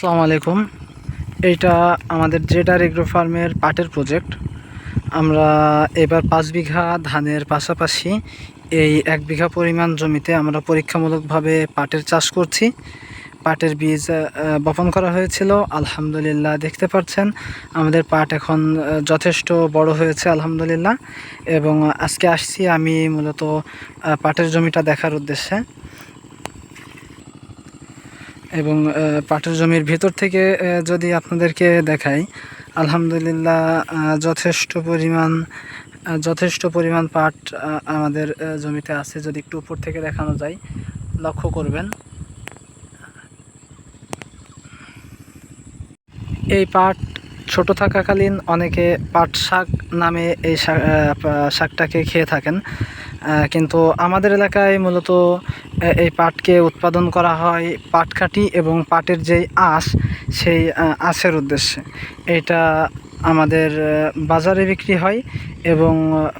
আসসালামু আলাইকুম। এইটা আমাদের জেডার এগ্রো ফার্মের পাটের প্রজেক্ট। আমরা এবার পাঁচ বিঘা ধানের পাশাপাশি এই এক বিঘা পরিমাণ জমিতে আমরা পরীক্ষামূলকভাবে পাটের চাষ করছি। পাটের বীজ বপন করা হয়েছিল, আলহামদুলিল্লাহ দেখতে পাচ্ছেন। আমাদের পাট এখন যথেষ্ট বড় হয়েছে, আলহামদুলিল্লাহ। এবং আজকে আসছি আমি মূলত পাটের জমিটা দেখার উদ্দেশ্যে। এবং পাটের জমির ভেতর থেকে যদি আপনাদেরকে দেখাই, আলহামদুলিল্লাহ যথেষ্ট পরিমাণ যথেষ্ট পরিমাণ পাট আমাদের জমিতে আছে। যদি একটু উপর থেকে দেখানো যায়, লক্ষ্য করবেন। এই পাট ছোট থাকাকালীন অনেকে পাট শাক নামে এই শাক- শাকটাকে খেয়ে থাকেন। কিন্তু আমাদের এলাকায় মূলত এই পাটকে উৎপাদন করা হয় পাটকাঠি এবং পাটের যেই আঁশ, সেই আঁশের উদ্দেশ্যে। এটা আমাদের বাজারে বিক্রি হয় এবং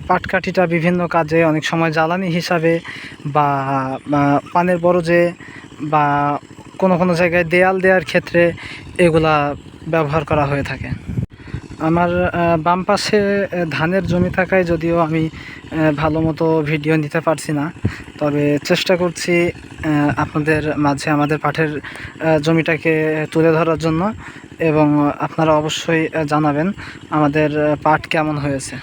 পাটকাঠিটা বিভিন্ন কাজে অনেক সময় জ্বালানি হিসাবে বা পানের বরজে বা কোনো কোনো জায়গায় দেয়াল দেওয়ার ক্ষেত্রে এগুলা ব্যবহার করা হয়ে থাকে। আমার বাম পাশে ধানের জমি থাকায় যদিও আমি ভালো মতো ভিডিও নিতে পারছি না। তবে চেষ্টা করছি আপনাদের মাঝে আমাদের পাঠের জমিটাকে তুলে ধরার জন্য এবং আপনারা অবশ্যই জানাবেন আমাদের পাঠ কেমন হয়েছে।